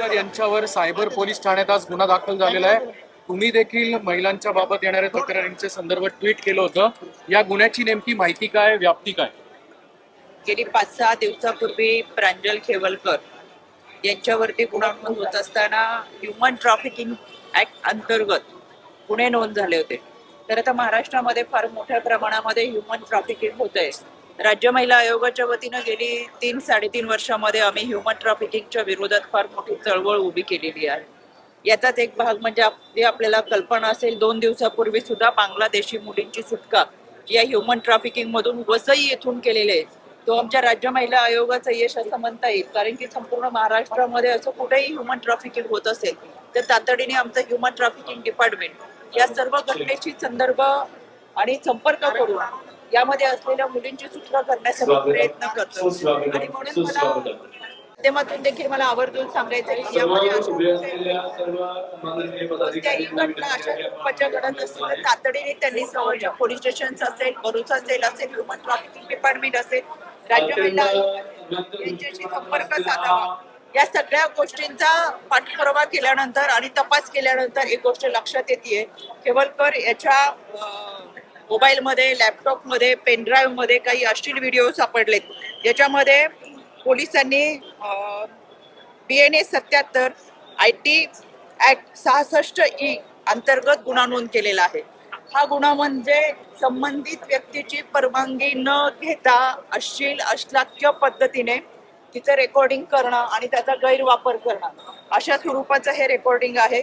आंबेडकर यांच्यावर cyber police ठाण्यात आज गुन्हा दाखल झालेला आहे. तुम्ही देखील महिलांच्या बाबत येणाऱ्या तक्रारींचे संदर्भ ट्विट केलं होतं. या गुन्ह्याची नेमकी माहिती काय व्याप्ती काय? गेली पाच सहा दिवसापूर्वी प्रांजल खेवलकर यांच्यावरती गुन्हा नोंद होत असताना ह्युमन ट्रॅफिकिंग ऍक्ट अंतर्गत गुन्हे नोंद झाले होते. तर आता महाराष्ट्रामध्ये फार मोठ्या प्रमाणामध्ये ह्युमन ट्रॅफिकिंग होत आहे राज्य महिला आयोगाच्या वतीनं गेली तीन साडेतीन वर्षामध्ये आम्ही ह्युमन ट्रॅफिकिंगच्या विरोधात फार मोठी चळवळ उभी केलेली आहे. याचाच एक भाग म्हणजे आपली आपल्याला कल्पना असेल दोन दिवसापूर्वी सुद्धा बांगलादेशी मुलींची सुटका या ह्युमन ट्रॅफिकिंग मधून वसई येथून केलेले आहे. तो आमच्या राज्य महिला आयोगाचं यश असं म्हणता येईल कारण की संपूर्ण महाराष्ट्रामध्ये असं कुठेही ह्युमन ट्रॅफिकिंग होत असेल तर तातडीने आमचं ह्युमन ट्रॅफिकिंग डिपार्टमेंट या सर्व घटनेची संदर्भ आणि संपर्क करून यामध्ये असलेल्या मुलींची सुटका करण्यासाठी प्रयत्न करतो. आणि म्हणून मला माध्यमातून देखील मला आवर्जून सांगायचं की यामध्ये कोणत्याही घटना अशा स्वरूपाच्या घडत असतील तर तातडीने त्यांनी जवळच्या पोलीस स्टेशन असेल भरूच असेल असेल ह्युमन ट्रॅफिकिंग डिपार्टमेंट असेल राज्य आयोग यांच्याशी संपर्क साधावा. या सगळ्या गोष्टींचा पाठपुरावा केल्यानंतर आणि तपास केल्यानंतर एक गोष्ट लक्षात येते केवलकर याच्या मोबाईलमध्ये लॅपटॉपमध्ये पेनड्राईव्हमध्ये काही अश्लील व्हिडिओ सापडलेत. याच्यामध्ये पोलिसांनी बी एन ए सत्याहत्तर आय टी ऍक्ट सहासष्ट ई अंतर्गत गुन्हा नोंद केलेला आहे. हा गुन्हा म्हणजे संबंधित व्यक्तीची परवानगी न घेता अश्लील अश्लाघ्य पद्धतीने तिचं रेकॉर्डिंग करणं आणि त्याचा गैरवापर करणं. अशा स्वरूपाचं हे रेकॉर्डिंग आहे.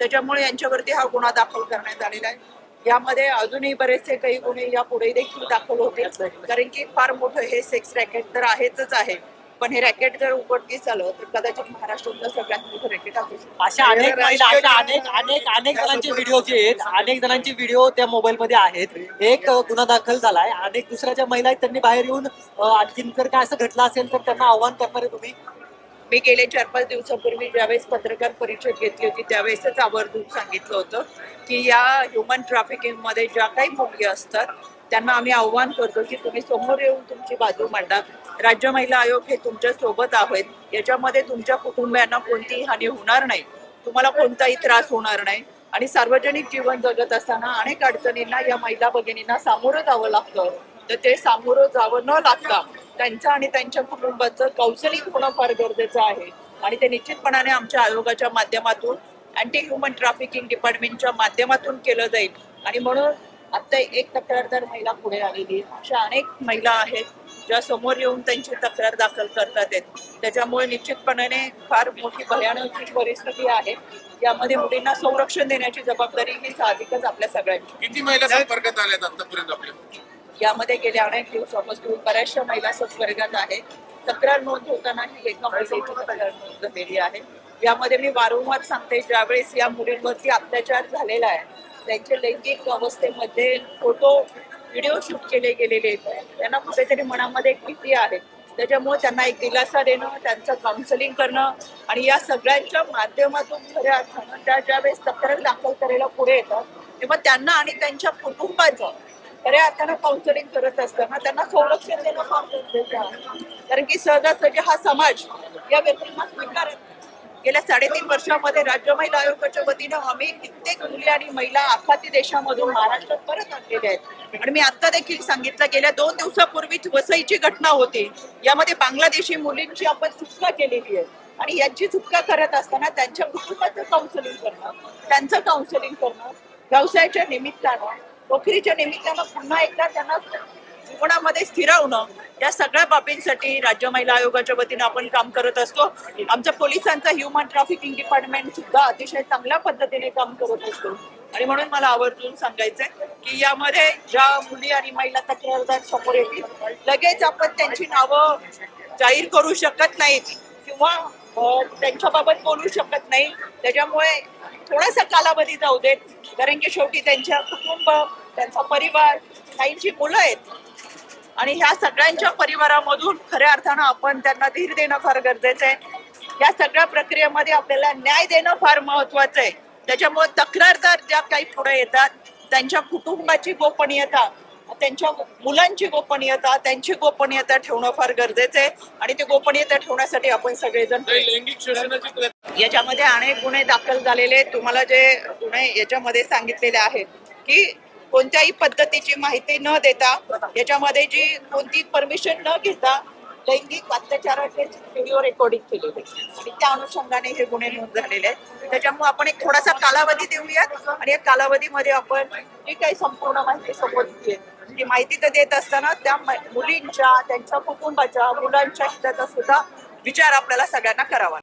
त्याच्यामुळे यांच्यावरती हा गुन्हा दाखल करण्यात आलेला आहे. यामध्ये अजूनही बरेचसे काही गुन्हे यापुढे देखील दाखल होते. कारण की फार मोठं हे सेक्स रॅकेट तर आहेच आहे. पण हे रॅकेट जर उघडकीस आलं तर कदाचित महाराष्ट्रातलं सगळ्यात मोठं रॅकेट असू शकतं. अशा अनेक महिला अशा अनेक अनेक अनेक जणांचे व्हिडिओ जे आहेत अनेक जणांचे व्हिडिओ त्या मोबाईल मध्ये आहेत. एक गुन्हा दाखल झालाय. अनेक दुसऱ्या ज्या महिला आहेत त्यांनी बाहेर येऊन आणखीन जर काय असं घडलं असेल तर त्यांना आव्हान करणार आहे तुम्ही? मी गेले चार पाच दिवसापूर्वी ज्यावेळेस पत्रकार परिषद घेतली होती त्यावेळेसच आवर्जून सांगितलं होतं की या ह्युमन ट्रॅफिकिंगमध्ये ज्या काही मुली असतात त्यांना आम्ही आव्हान करतो की तुम्ही समोर येऊन तुमची बाजू मांडा. राज्य महिला आयोग हे तुमच्यासोबत आहेत. याच्यामध्ये तुमच्या कुटुंबियांना कोणतीही हानी होणार नाही. तुम्हाला कोणताही त्रास होणार नाही. आणि सार्वजनिक जीवन जगत असताना अनेक अडचणींना या महिला भगिनींना सामोरं जावं लागतं. तर ते सामोरं जावं न लागता त्यांचं आणि त्यांच्या कुटुंबाचं कौन्सिलिंग होणं फार गरजेचं आहे. आणि ते निश्चितपणाने आमच्या आयोगाच्या माध्यमातून अँटी ह्युमन ट्रॅफिकिंग डिपार्टमेंटच्या माध्यमातून केलं जाईल. आणि म्हणून आता एक तक्रारदार महिला पुढे आलेली आहे. अशा अनेक महिला आहेत ज्या समोर येऊन त्यांची तक्रार दाखल करतात आहेत. त्याच्यामुळे निश्चितपणाने फार मोठी भयानक परिस्थिती आहे. यामध्ये मुलींना संरक्षण देण्याची जबाबदारी ही साहजिकच आपल्या सगळ्यांची. किती महिला संपर्कात आल्यात आतापर्यंत आपल्या? यामध्ये गेल्या अनेक दिवसापासून बऱ्याचशा महिला संवर्गात आहे. तक्रार नोंद होताना ही एका महिलेची तक्रार नोंद झालेली आहे. यामध्ये मी वारंवार सांगते ज्यावेळेस या मुलींवरती अत्याचार झालेला आहे त्यांच्या लैंगिक अवस्थेमध्ये फोटो व्हिडिओ शूट केले गेलेले आहेत. त्यांना कुठेतरी मनामध्ये एक भीती आहे. त्याच्यामुळे त्यांना एक दिलासा देणं त्यांचं काउन्सिलिंग करणं आणि या सगळ्यांच्या माध्यमातून खऱ्या अर्थानं त्या ज्यावेळेस तक्रार दाखल करायला पुढे येतात तेव्हा त्यांना आणि त्यांच्या कुटुंबाचं खऱ्या अर्थानं काउन्सिलिंग करत असताना त्यांना संरक्षण देणं फार गरजेचं आहे. कारण की सहजासहजी हा समाज या व्यक्तींना स्वीकारत गेल्या साडेतीन वर्षामध्ये राज्य महिला आयोगाच्या वतीनं आम्ही कित्येक मुली आणि महिला आखाती देशामधून महाराष्ट्रात परत आणलेल्या आहेत. आणि मी आता देखील सांगितलं गेल्या दोन दिवसापूर्वीच वसईची घटना होती. यामध्ये बांगलादेशी मुलींची आपण सुटका केलेली आहे. आणि यांची सुटका करत असताना त्यांच्या कुटुंबाचं काउन्सिलिंग करणं त्यांचं काउन्सिलिंग करणं व्यवसायाच्या निमित्तानं नोकरीच्या निमित्तानं पुन्हा एकदा त्यांना जीवनामध्ये स्थिरावणं या सगळ्या बाबींसाठी राज्य महिला आयोगाच्या वतीनं आपण काम करत असतो. आमच्या पोलिसांचा ह्युमन ट्रॅफिकिंग डिपार्टमेंट सुद्धा अतिशय चांगल्या पद्धतीने काम करत असतो. आणि म्हणून मला आवर्जून सांगायचंय की यामध्ये ज्या मुली आणि महिला तक्रारदार समोर येतील लगेच आपण त्यांची नावं जाहीर करू शकत नाहीत किंवा त्यांच्याबाबत बोलू शकत नाही. त्याच्यामुळे थोडासा कालावधी जाऊ देत. कारण की शेवटी त्यांच्या कुटुंब त्यांचा परिवार काहींची मुलं आहेत. आणि ह्या सगळ्यांच्या परिवारामधून खऱ्या अर्थानं आपण त्यांना धीर देणं फार गरजेचं आहे. या सगळ्या प्रक्रियेमध्ये आपल्याला न्याय देणं फार महत्वाचं आहे. त्याच्यामुळे तक्रारदार ज्या काही पुढे येतात त्यांच्या कुटुंबाची गोपनीयता त्यांच्या मुलांची गोपनीयता त्यांची गोपनीयता ठेवणं फार गरजेचं आहे. आणि ते गोपनीयता ठेवण्यासाठी आपण सगळेजण याच्यामध्ये अनेक गुन्हे दाखल झालेले. तुम्हाला जे गुन्हे याच्यामध्ये सांगितलेले आहेत की कोणत्याही पद्धतीची माहिती न देता याच्यामध्ये जी कोणती परमिशन न घेता लैंगिक अत्याचाराचे व्हिडिओ रेकॉर्डिंग केलेले आणि त्या अनुषंगाने हे गुन्हे नोंद झालेले आहेत. त्याच्यामुळे आपण एक थोडासा कालावधी देऊयात आणि या कालावधीमध्ये आपण जी काही संपूर्ण माहिती समोर येते ती माहिती तर देत असताना त्या मुलींच्या त्यांच्या कुटुंबाच्या मुलांच्या हिताचा सुद्धा विचार आपल्याला सगळ्यांना करावा